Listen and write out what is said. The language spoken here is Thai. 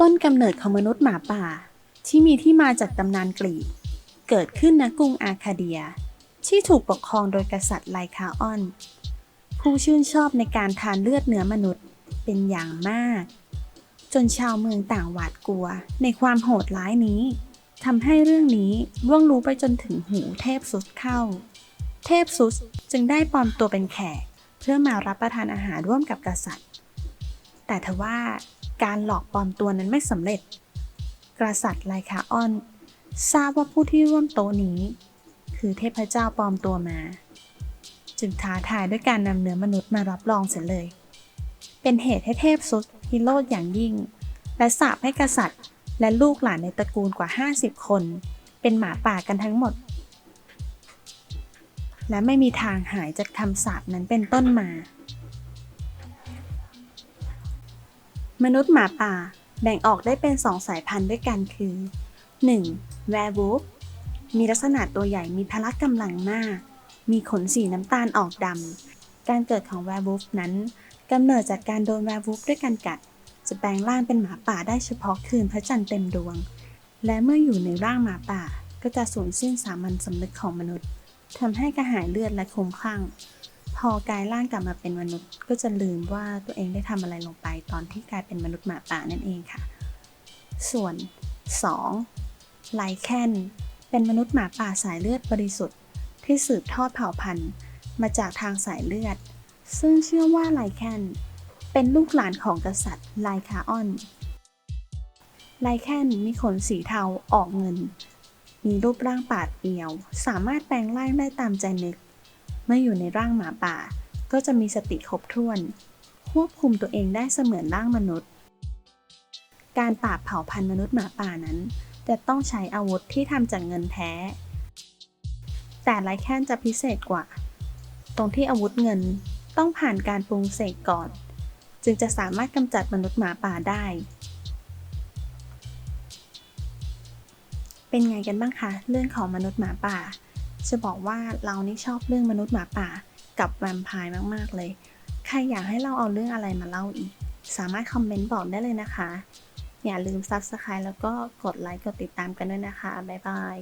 ต้นกำเนิดของมนุษย์หมาป่า ที่มีที่มาจากตำนานกรีก เกิดขึ้นณกรุงอาคาเดีย ที่ถูกปกครองโดยกษัตริย์ไลคาออน ผู้ชื่นชอบในการทานเลือดเนื้อมนุษย์เป็นอย่างมาก จนชาวเมืองต่างหวาดกลัวในความโหดร้ายนี้ทำให้เรื่องนี้ล่วงรู้ไปจนถึงหูเทพซุสเข้า เทพซุสจึงได้ปลอมตัวเป็นแขก เพื่อมารับประทานอาหารร่วมกับกษัตริย์ แต่ทว่า การหลอกปลอมตัวนั้นไม่สำเร็จ กษัตริย์ไลคาออน ทราบว่าผู้ที่ร่วมโต๊ะนี้ คือเทพเจ้าปลอมตัวมา จึงท้าทายด้วยการนำเนื้อมนุษย์มารับรองเสียเลย เป็นเหตุให้เทพซุสพิโรธอย่างยิ่ง และสาปให้กษัตริย์ และลูกหลานในตระกูลกว่า 50 คน เป็นหมาป่ากันทั้งหมด และไม่มีทางหายจากคำสาปนั้นเป็นต้นมา มนุษย์หมาป่าแบ่งออกได้เป็นสองสายพันธุ์ด้วยกันคือ 1. แวร์วูฟมีลักษณะตัวใหญ่มีพละกำลังมาก มีขนสีน้ำตาลออกดำ การเกิดของแวร์วูฟนั้นกำเนิดจากการโดนแวร์วูฟด้วยกันกัด จะแปลงร่างเป็นหมาป่าได้เฉพาะคืนพระจันทร์เต็มดวง และเมื่ออยู่ในร่างหมาป่า ก็จะสูญสิ้นสามัญสำนึกของมนุษย์ทำให้กระหายเลือดและคลุ้มคลั่ง พอกลายร่างกลับมาเป็นมนุษย์ ก็จะลืมว่าตัวเองได้ทำอะไรลงไป ตอนที่กลายเป็นมนุษย์หมาป่านั่นเองค่ะ ส่วน 2. ไลแคนเป็นมนุษย์หมาป่าสายเลือดบริสุทธิ์ ที่สืบทอดเผ่าพันธุ์ มาจากทางสายเลือด ซึ่งเชื่อว่าไลแคนเป็นลูกหลานของกษัตริย์ไลคาออนไลแคนมีขนสีเทาออกเงิน มีรูปร่างปาดเปียว สามารถแปลงร่างได้ตามใจนึก เมื่ออยู่ในร่างหมาป่า ก็จะมีสติครบถ้วน ควบคุมตัวเองได้เสมือนร่างมนุษย์ การปราบเผ่าพันธุ์มนุษย์หมาป่านั้น จะต้องใช้อาวุธที่ทำจากเงินแท้ แต่ไลแคนจะพิเศษกว่า ตรงที่อาวุธเงินต้องผ่านการปรุงเสกก่อน จึงจะสามารถกำจัดมนุษย์หมาป่าได้ เป็นไงกันบ้างคะ เรื่องของมนุษย์หมาป่า จะบอกว่าเรานี่ชอบเรื่องมนุษย์หมาป่ากับแวมไพร์มากๆเลย ใครอยากให้เราเอาเรื่องอะไรมาเล่าอีก สามารถคอมเมนต์บอกได้เลยนะคะ อย่าลืม Subscribe แล้วก็กดไลค์กดติดตามกันด้วยนะคะ บ๊ายบาย